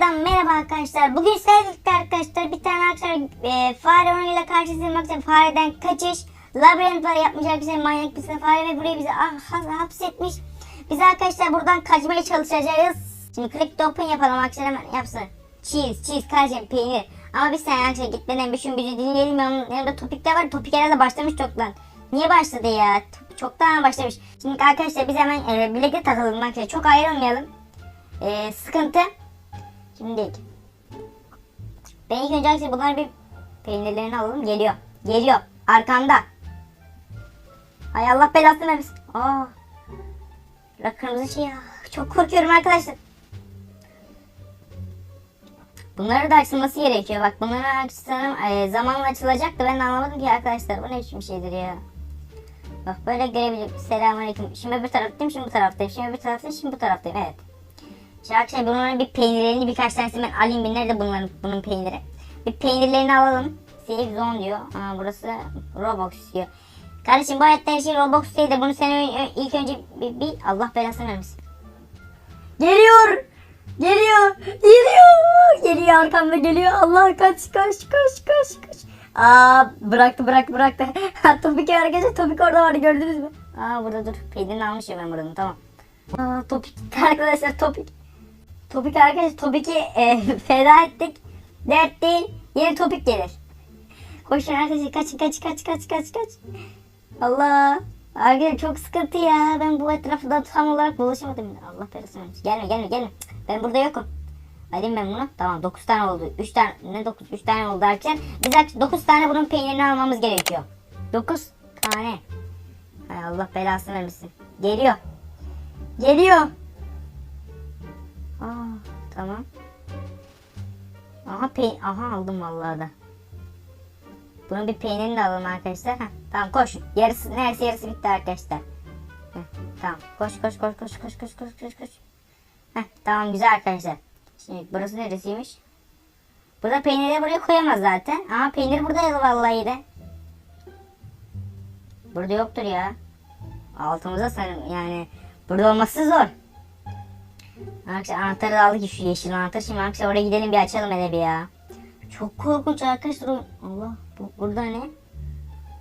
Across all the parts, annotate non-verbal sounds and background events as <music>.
tekrardan merhaba arkadaşlar. Bugün sevgili arkadaşlar bir tane arkadaşlar e, fare oyunuyla karşılaştırmak için fareden kaçış labirent var yapmış arkadaşlar manyak bir fare ve burayı bize ah, ha- hapsetmiş. Biz arkadaşlar buradan kaçmaya çalışacağız. Şimdi click to open yapalım arkadaşlar hemen yapsın. Cheese, cheese, kardeşim peynir. Ama bir saniye arkadaşlar gitmeden bir şunu bizi dinleyelim. Yanım- Yanımda topik de var. Topik herhalde başlamış çoktan. Niye başladı ya? Çoktan başlamış. Şimdi arkadaşlar biz hemen e, birlikte takılalım arkadaşlar. Çok ayrılmayalım. E, sıkıntı. Şimdi ben ilk önce arkadaşlar bunlar bir peynirlerini alalım. Geliyor. Geliyor. Arkamda. Ay Allah belasını vermesin. Aa. Şurada kırmızı şey ya. Çok korkuyorum arkadaşlar. Bunları da açılması gerekiyor. Bak bunları sanırım e, zamanla açılacaktı. Ben de anlamadım ki arkadaşlar. Bu ne biçim şeydir ya. Bak böyle görebilirim. Selamünaleyküm. Şimdi öbür taraftayım, şimdi bu taraftayım. Şimdi öbür taraftayım, şimdi bu taraftayım. Evet. Şimdi arkadaşlar bunların bir peynirlerini birkaç tanesini ben alayım. Bir nerede bunların bunun peyniri? Bir peynirlerini alalım. Save zone diyor. Aa, burası Roblox istiyor. Kardeşim bu hayatta her şey Roblox değil de bunu sen ilk önce bir, bir Allah belasını vermesin. Geliyor. Geliyor. Geliyor. Geliyor arkamda geliyor. Allah kaç kaç kaç kaç kaç. Aa bıraktı bıraktı bıraktı. <laughs> topik arkadaşlar topik orada vardı gördünüz mü? Aa burada dur. Peynirini almışım ben buradan tamam. Aa topik <laughs> arkadaşlar topik. Topik arkadaşlar topiki e, <laughs> feda ettik. Dert değil. Yeni topik gelir. Koşun arkadaşlar kaç kaç kaç kaç kaç kaç. Allah. Arkadaşlar çok sıkıntı ya. Ben bu etrafta tam olarak dolaşamadım. Allah belasını versin. Gelme gelme gelme. Ben burada yokum. Alayım ben bunu. Tamam 9 tane oldu. 3 tane ne 9 3 tane oldu derken biz 9 tane bunun peynirini almamız gerekiyor. 9 tane. Hay Allah belasını vermesin. Geliyor. Geliyor. Aa tamam. Aha pey aha aldım vallahi da. Bunun bir peynirini de alalım arkadaşlar. Heh, tamam koş. Yarısı neredeyse yarısı bitti arkadaşlar. Heh, tamam koş koş koş koş koş koş koş koş koş. Tamam güzel arkadaşlar. Şimdi burası neresiymiş? Burada peyniri buraya koyamaz zaten. Ama peynir burada yazı vallahi de. Burada yoktur ya. Altımıza sanırım yani. Burada olması zor. Arkadaşlar anahtarı da aldık şu yeşil anahtar. Şimdi arkadaşlar oraya gidelim bir açalım hele bir ya. Çok korkunç arkadaşlar. Allah bu, burada ne?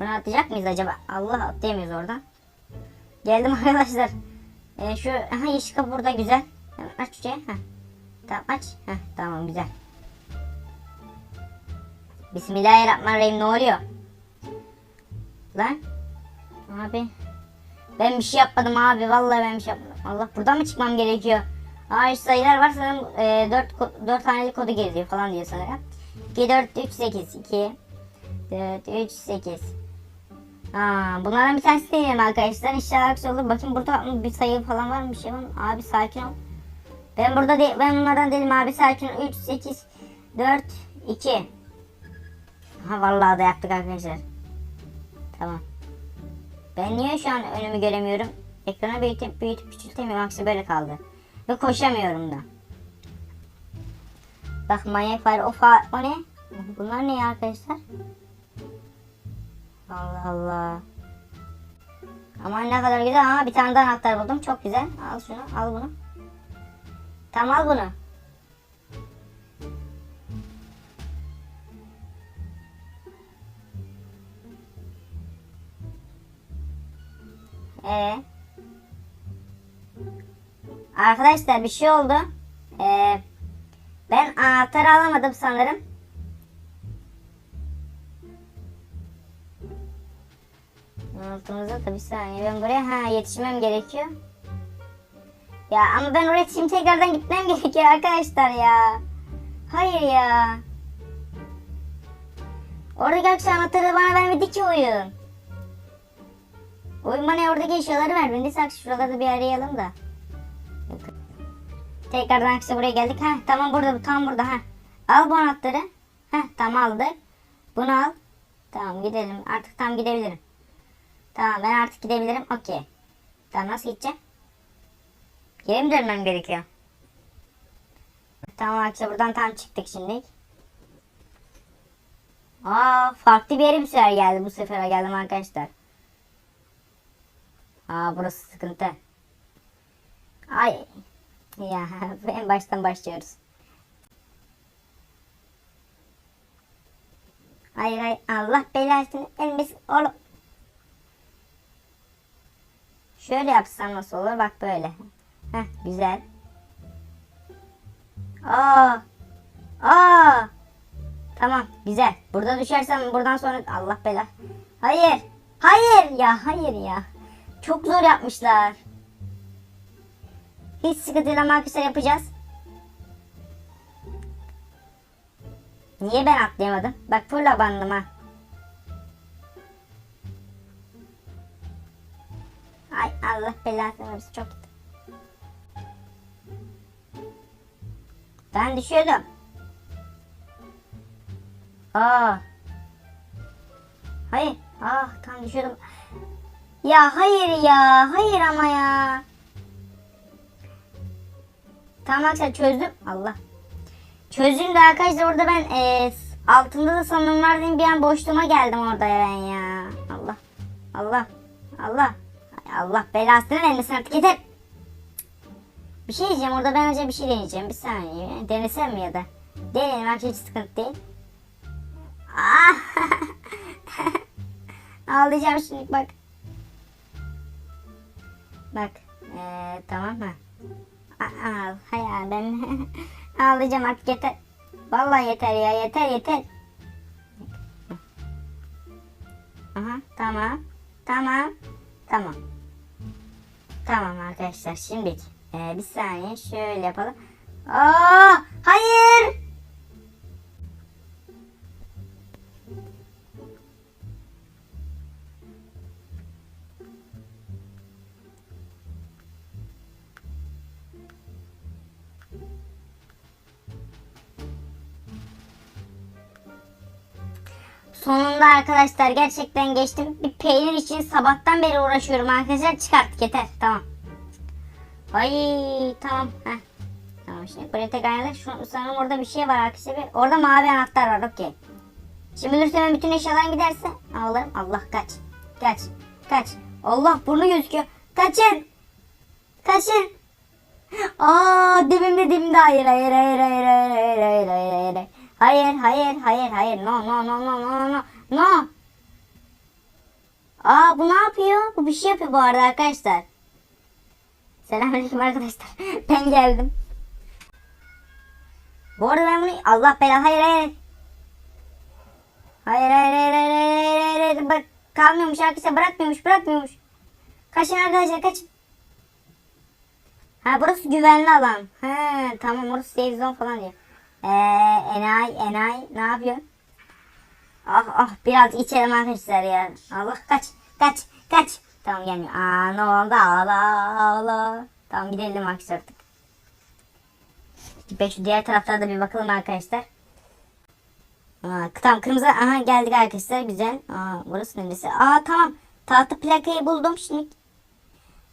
Bunu atlayacak mıyız acaba? Allah atlayamayız oradan. Geldim <laughs> arkadaşlar. Ee, şu aha yeşil kapı burada güzel. Aç şuraya. Heh. Tamam aç. Heh, tamam güzel. Bismillahirrahmanirrahim ne oluyor? Lan. Abi. Ben bir şey yapmadım abi. Vallahi ben bir şey yapmadım. Allah buradan mı çıkmam gerekiyor? Aa işte sayılar var sanırım e, 4, 4 haneli kodu geziyor falan diyor sanırım. 2, 4, 3, 8, 2, 4, 3, 8. Aa, bunlardan bir tanesi deneyelim arkadaşlar. İnşallah aksi olur. Bakayım burada bir sayı falan var mı bir şey var? Abi sakin ol. Ben burada değil, ben bunlardan değilim abi sakin ol. 3, 8, 4, 2. Ha vallahi da yaptık arkadaşlar. Tamam. Ben niye şu an önümü göremiyorum? Ekranı büyütüp büyütüp küçültemiyorum. Aksi böyle kaldı. Ve koşamıyorum da. Bak manyak fare o fa o ne? Bunlar ne arkadaşlar? Allah Allah. Aman ne kadar güzel. Ha bir tane daha anahtar buldum. Çok güzel. Al şunu. Al bunu. Tamam al bunu. Ee. Arkadaşlar bir şey oldu. Ee, ben anahtarı alamadım sanırım. Altımıza da bir saniye. Ben buraya ha yetişmem gerekiyor. Ya ama ben oraya şimdi tekrardan gitmem <laughs> gerekiyor arkadaşlar ya. Hayır ya. Oradaki akşam anahtarı bana vermedi ki oyun. Oyun bana oradaki eşyaları ver. Neyse şuraları bir arayalım da. Tekrardan işte buraya geldik. Ha tamam burada tam burada ha. Al bu anahtarı. Ha tamam aldık. Bunu al. Tamam gidelim. Artık tam gidebilirim. Tamam ben artık gidebilirim. Okey. Tamam nasıl gideceğim? Geri mi dönmem gerekiyor? Tamam arkadaşlar buradan tam çıktık şimdi. Aa farklı bir yere bir sefer geldi. Bu sefer geldim arkadaşlar. Aa burası sıkıntı. Ay. Ya <laughs> en baştan başlıyoruz. Hayır hayır Allah belasını elmesin oğlum. Şöyle yapsam nasıl olur bak böyle. Heh güzel. Aa. Aa. Tamam güzel. Burada düşersem buradan sonra Allah bela. Hayır. Hayır ya hayır ya. Çok zor yapmışlar. Hiç sıkıntı değil arkadaşlar yapacağız. Niye ben atlayamadım? Bak full abandım ha. Ay Allah belasını versin çok gitti. Ben düşüyordum. Aa. Hayır. Ah tam düşüyordum. Ya hayır ya. Hayır ama ya. Tamam arkadaşlar çözdüm. Allah. Çözdüm de arkadaşlar orada ben e, altında da sanırım vardı bir an boşluğuma geldim orada ben ya. Allah. Allah. Allah. Allah belasını vermesin artık yeter. Bir şey diyeceğim orada ben önce bir şey deneyeceğim. Bir saniye. Denesem mi ya da? Deneyelim artık hiç sıkıntı değil. Ah! <laughs> Ağlayacağım şimdi bak. Bak. Ee, tamam mı? Aa, hayal ben <laughs> ağlayacağım artık yeter. Vallahi yeter ya yeter yeter. Aha tamam. Tamam. Tamam. Tamam arkadaşlar şimdi ee, bir saniye şöyle yapalım. Aa, Sonunda arkadaşlar gerçekten geçtim. Bir peynir için sabahtan beri uğraşıyorum arkadaşlar. Çıkarttık yeter. Tamam. Ay tamam. Heh. Tamam şimdi buraya tek. Şu, sanırım orada bir şey var arkadaşlar. Orada mavi anahtar var. Okey. Şimdi hemen bütün eşyalarım giderse ağlarım. Allah kaç. Kaç. Kaç. Allah burnu gözüküyor. Kaçın. Kaçın. Aa dibimde dibimde hayır hayır hayır hayır hayır hayır hayır hayır hayır hayır hayır hayır hayır no no no no no no no Aa bu ne yapıyor? Bu bir şey yapıyor bu arada arkadaşlar. Selamünaleyküm arkadaşlar. <laughs> ben geldim. Bu arada ben bunu Allah bela hayır hayır. Hayır hayır hayır hayır hayır hayır hayır bak kalmıyormuş arkadaşlar bırakmıyormuş bırakmıyormuş. Kaçın arkadaşlar kaçın. Ha burası güvenli alan. He tamam orası safe zone falan diyor. Eee enayi enayi ne yapıyor? Ah ah biraz içelim arkadaşlar ya. Allah kaç kaç kaç. Tamam gelmiyor. Aa ne oldu ağla ağla. Tamam gidelim arkadaşlar artık. Ben şu diğer taraflarda bir bakalım arkadaşlar. Aa, tamam kırmızı aha geldik arkadaşlar güzel. Aa burası neresi? Aa tamam tahta plakayı buldum şimdi.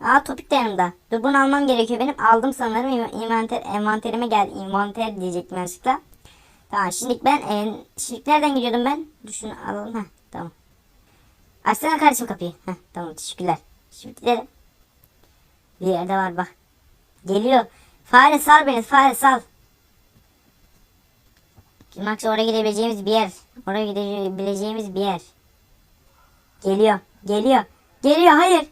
Aa topik de yanımda. Dur bunu almam gerekiyor benim. Aldım sanırım. Envanter, envanterime geldi. Envanter diyecektim yanlışlıkla. Tamam şimdi ben e, şimdi nereden gidiyordum ben? Düşün alalım. Heh, tamam. Açsana kardeşim kapıyı. Heh, tamam teşekkürler. Şimdi gidelim. Bir yerde var bak. Geliyor. Fare sal beni fare sal. Max oraya gidebileceğimiz bir yer. Oraya gidebileceğimiz bir yer. Geliyor. Geliyor. Geliyor hayır.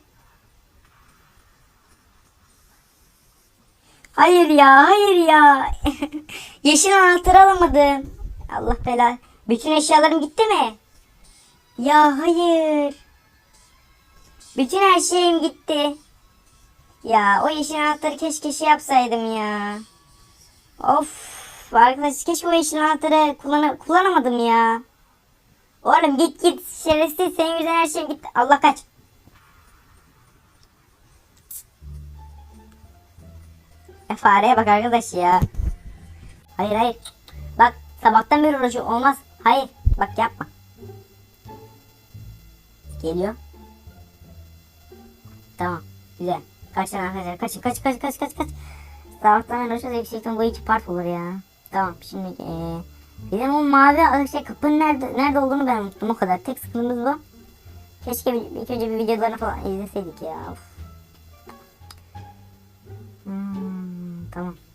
Hayır ya, hayır ya. <laughs> Yeşil anahtarı alamadım. Allah bela. Bütün eşyalarım gitti mi? Ya hayır. Bütün her şeyim gitti. Ya o yeşil anahtarı keşke şey yapsaydım ya. Of. Arkadaş keşke o yeşil anahtarı kullan kullanamadım ya. Oğlum git git. Şerefsiz senin yüzünden her şeyim gitti. Allah kaç. Ya fareye bak arkadaş ya. Hayır hayır. Bak sabahtan beri uğraşıyor. Olmaz. Hayır. Bak yapma. Geliyor. Tamam. Güzel. Kaçın arkadaşlar. Kaçın kaç kaç kaç kaç kaç. Sabahtan beri uğraşıyoruz. Yüksekten bu iki part olur ya. Tamam şimdi ee, de o mavi şey kapının nerede nerede olduğunu ben unuttum o kadar. Tek sıkıntımız bu. Keşke bir, ilk önce bir videolarını falan izleseydik ya. Of. Welcome.